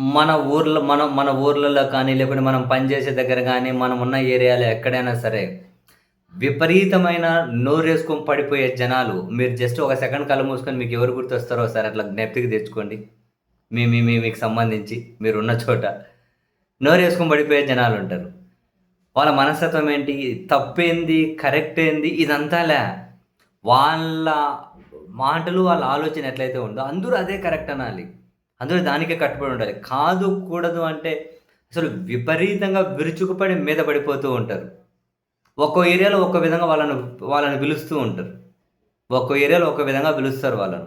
మన ఊర్లో మనం మన ఊర్లలో కానీ లేకుంటే మనం పనిచేసే దగ్గర కానీ మనం ఉన్న ఏరియాలో ఎక్కడైనా సరే విపరీతమైన నోరేసుకొని పడిపోయే జనాలు మీరు జస్ట్ ఒక సెకండ్ కళ్ళు మూసుకొని మీకు ఎవరు గుర్తొస్తారో ఒకసారి అట్లా జ్ఞప్తికి తెచ్చుకోండి. మీ మీ మీ మీకు సంబంధించి మీరున్న చోట నోరేసుకొని పడిపోయే జనాలు ఉంటారు. వాళ్ళ మనస్తత్వం ఏంటి? తప్పేంది? కరెక్ట్ ఏంది? ఇదంతా లే. వాళ్ళ మాటలు వాళ్ళ ఆలోచన ఎట్లయితే ఉందో అందరూ అదే కరెక్ట్ అనాలి. అందులో దానికే కట్టుబడి ఉండాలి. కాదు కూడదు అంటే అసలు విపరీతంగా విరుచుకుపడి మీద పడిపోతూ ఉంటారు. ఒక్కో ఏరియాలో ఒక్కో విధంగా వాళ్ళను వాళ్ళని పిలుస్తూ ఉంటారు. ఒక్కో ఏరియాలో ఒక్కో విధంగా పిలుస్తారు వాళ్ళను.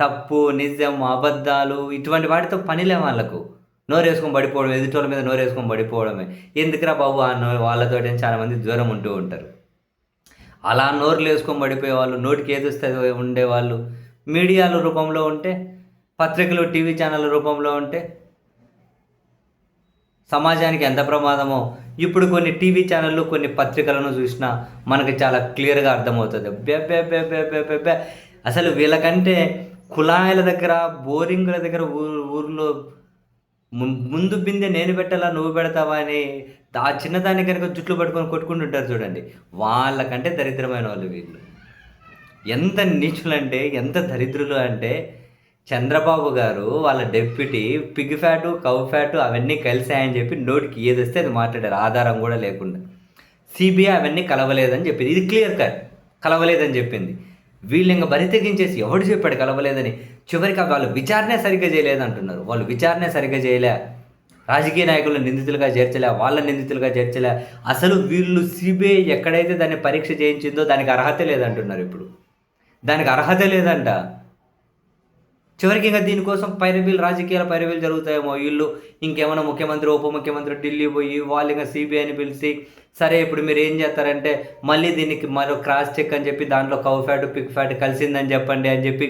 తప్పు నిజం అబద్ధాలు ఇటువంటి వాటితో పనిలే వాళ్ళకు. నోరేసుకొని పడిపోవడం ఎదుటోళ్ళ మీద నోరేసుకొని పడిపోవడమే. ఎందుకురా బాబు ఆ నో వాళ్ళతో చాలామంది దూరం ఉంటూ ఉంటారు. అలా నోరులు వేసుకొని పడిపోయేవాళ్ళు నోటికి ఏదొస్తే ఉండేవాళ్ళు. మీడియాల రూపంలో ఉంటే పత్రికలు టీవీ ఛానల్ రూపంలో ఉంటే సమాజానికి ఎంత ప్రమాదమో. ఇప్పుడు కొన్ని టీవీ ఛానళ్ళు కొన్ని పత్రికలను చూసినా మనకి చాలా క్లియర్గా అర్థమవుతుంది. బే బే బే బే బే బే బే. అసలు వీళ్ళకంటే కుళాయిల దగ్గర బోరింగ్ల దగ్గర ఊరు ఊర్లో ము- ముందు బిందె నేను పెట్టాలా నువ్వు పెడతావా అని ఆ చిన్నదాన్ని కనుక జుట్లు పట్టుకొని కొట్టుకుంటుంటారు చూడండి. వాళ్ళకంటే దరిద్రమైన వాళ్ళు వీళ్ళు. ఎంత నీచులంటే ఎంత దరిద్రులు అంటే చంద్రబాబు గారు వాళ్ళ deputy pig fat cow fat అవన్నీ కలిసాయని చెప్పి నోటికి ఏది వస్తే అది మాట్లాడారు. ఆధారం కూడా లేకుండా. సిబిఐ అవన్నీ కలవలేదని చెప్పింది. ఇది క్లియర్ కట్. కలవలేదని చెప్పింది. వీళ్ళు ఇంకా బరి తెగించేసి ఎవడు చెప్పాడు కలవలేదని? చివరికి వాళ్ళు విచారణ సరిగ్గా చేయలేదు అంటున్నారు. వాళ్ళు విచారణ సరిగ్గా చేయలే. రాజకీయ నాయకులను నిందితులుగా చేర్చలే. వాళ్ళ నిందితులుగా చేర్చలే. అసలు వీళ్ళు సిబిఐ ఎక్కడైతే దాన్ని పరీక్ష చేయించిందో దానికి అర్హత లేదంటున్నారు ఇప్పుడు. దానికి అర్హత లేదంట. చివరికి ఇంకా దీనికోసం పైరవీలు రాజకీయాల పైరవీలు జరుగుతాయేమో. వీళ్ళు ఇంకేమైనా ముఖ్యమంత్రి ఉప ముఖ్యమంత్రి ఢిల్లీ పోయి వాళ్ళు ఇంకా సిబిఐని పిలిచి సరే ఇప్పుడు మీరు ఏం చేస్తారంటే మళ్ళీ దీనికి మరో క్రాస్ చెక్ అని చెప్పి దాంట్లో కౌ ఫ్యాట్ పిక్ ఫ్యాట్ కలిసిందని చెప్పండి అని చెప్పి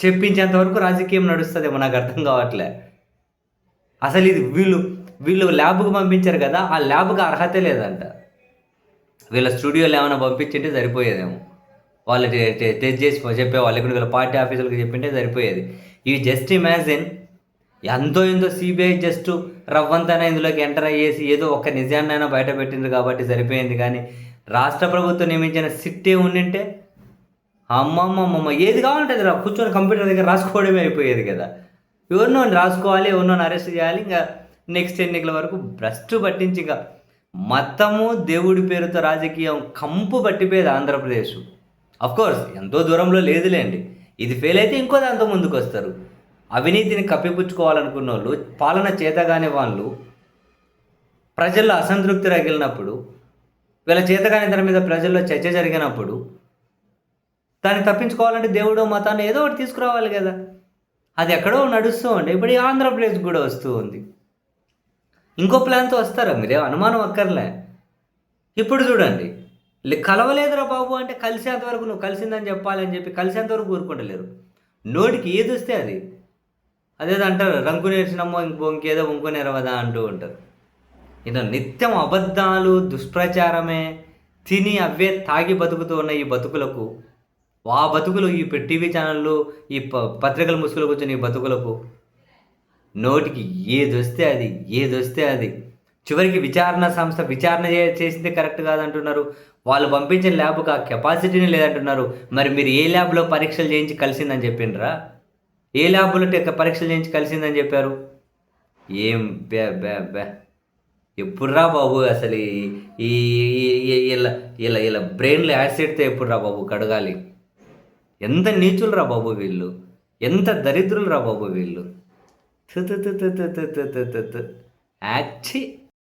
చెప్పించేంత వరకు రాజకీయం నడుస్తుందేమో నాకు అర్థం కావట్లే. అసలు ఇది వీళ్ళు వీళ్ళు ల్యాబ్కు పంపించారు కదా ఆ ల్యాబ్కి అర్హత లేదంట. వీళ్ళ స్టూడియోలో ఏమైనా పంపించింటే సరిపోయేదేమో. వాళ్ళు టెస్ట్ చేసి చెప్పే వాళ్ళు ఇక్కడ వీళ్ళ పార్టీ ఆఫీసులకు చెప్పింటే సరిపోయేది. ఇవి జస్ట్ ఇమాజిన్ ఎంతో ఎంతో సిబిఐ జస్ట్ రవ్వంతైనా ఇందులోకి ఎంటర్ అయ్యేసి ఏదో ఒక నిజాన్నైనా బయట పెట్టింది కాబట్టి సరిపోయింది కానీ రాష్ట్ర ప్రభుత్వం నియమించిన సిట్టే ఉండింటే అమ్మమ్మమ్మమ్మ ఏది కావాలంటే రా- కూర్చొని కంప్యూటర్ దగ్గర రాసుకోవడమే అయిపోయేది కదా. ఎవరినో రాసుకోవాలి ఎవరినో అరెస్ట్ చేయాలి ఇంకా నెక్స్ట్ ఎన్నికల వరకు భ్రష్టు పట్టించి ఇంకా మతము దేవుడి పేరుతో రాజకీయం కంపు పట్టిపోయేది ఆంధ్రప్రదేశ్. కోర్స్ ఎంతో దూరంలో లేదులేండి. ఇది ఫెయిల్ అయితే ఇంకో దాంతో ముందుకు వస్తారు అవినీతిని కప్పిపుచ్చుకోవాలనుకున్న వాళ్ళు పాలన చేతగాని వాళ్ళు ప్రజల్లో అసంతృప్తి రగిలినప్పుడు వీళ్ళ చేతగాని దాని మీద ప్రజల్లో చర్చ జరిగినప్పుడు దాన్ని తప్పించుకోవాలంటే దేవుడు మతాన్ని ఏదో ఒకటి తీసుకురావాలి కదా. అది ఎక్కడో నడుస్తూ ఉండే. ఇప్పుడు ఈ ఆంధ్రప్రదేశ్ కూడా వస్తూ ఉంది. ఇంకో ప్లాన్తో వస్తారా? మీరే అనుమానం అక్కర్లే. ఇప్పుడు చూడండి. కలవలేదురా బాబు అంటే కలిసేంతవరకు నువ్వు కలిసిందని చెప్పాలని చెప్పి కలిసేంతవరకు ఊరుకుంటలేరు. నోటికి ఏది వస్తే అది. అదేదో అంటారు రంకు నేర్చినమ్మో ఇంకో ఇంకేదో ఇంకో నెరవదా అంటూ ఉంటారు. ఇలా నిత్యం అబద్ధాలు దుష్ప్రచారమే తిని అవే తాగి బతుకుతూ ఉన్న ఈ బతుకులకు ఆ బతుకులు ఈ టీవీ ఛానళ్ళు ఈ ప- పత్రికల ముసుగులు కూర్చొని ఈ బతుకులకు నోటికి ఏది వస్తే అది ఏది వస్తే అది. చివరికి విచారణ సంస్థ విచారణ చే- చేసింది కరెక్ట్ కాదంటున్నారు. వాళ్ళు పంపించిన ల్యాబ్కి ఆ కెపాసిటీని లేదంటున్నారు. మరి మీరు ఏ ల్యాబ్లో పరీక్షలు చేయించి కలిసిందని చెప్పిండ్రా? ఏ ల్యాబ్లో పరీక్షలు చేయించి కలిసిందని చెప్పారు? ఏం బ్యా బ్యా బ్యా ఎప్పుడురా బాబు అసలు ఈ ఇలా ఇలా ఇలా బ్రెయిన్లో యాసిడ్తో ఎప్పుడురా బాబు కడగాలి? ఎంత నీచులు రా బాబు వీళ్ళు. ఎంత దరిద్రులు రా బాబు వీళ్ళు. యాక్చి